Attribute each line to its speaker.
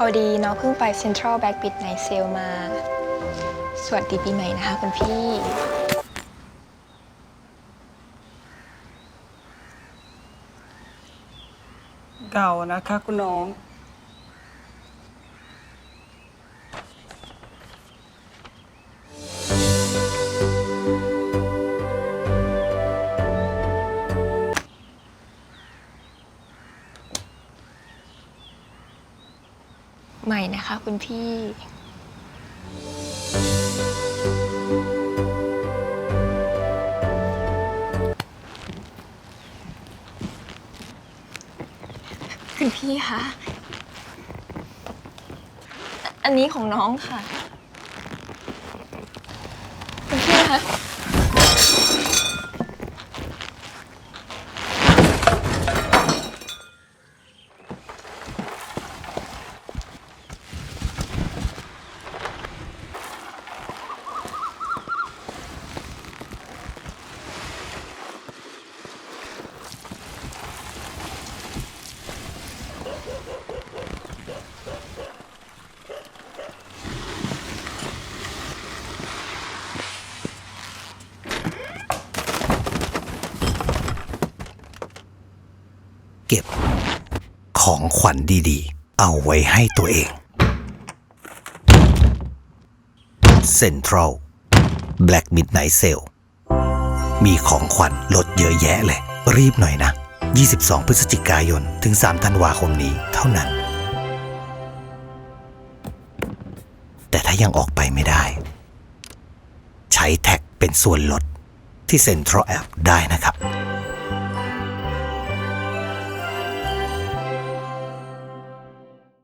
Speaker 1: พอดีน้องเพิ่งไป Central Back Bit Night Sale มา สวัสดีปีใหม่นะคะคุณพี่
Speaker 2: เก่านะคะคุณน้อง
Speaker 1: ใหม่นะคะ คุณพี่ คุณพี่คะอันนี้ของน้องค่ะ คุณพี่คะ
Speaker 3: เก็บ ของขวัญดีๆ เอาไว้ให้ตัวเอง Central Black Midnight Sale มีของขวัญลดเยอะแยะเลย รีบหน่อยนะ 22 พฤศจิกายน ถึง 3 ธันวาคมนี้เท่านั้น แต่ถ้ายังออกไปไม่ได้ ใช้แท็กเป็นส่วนลดที่ Central App ได้นะครับ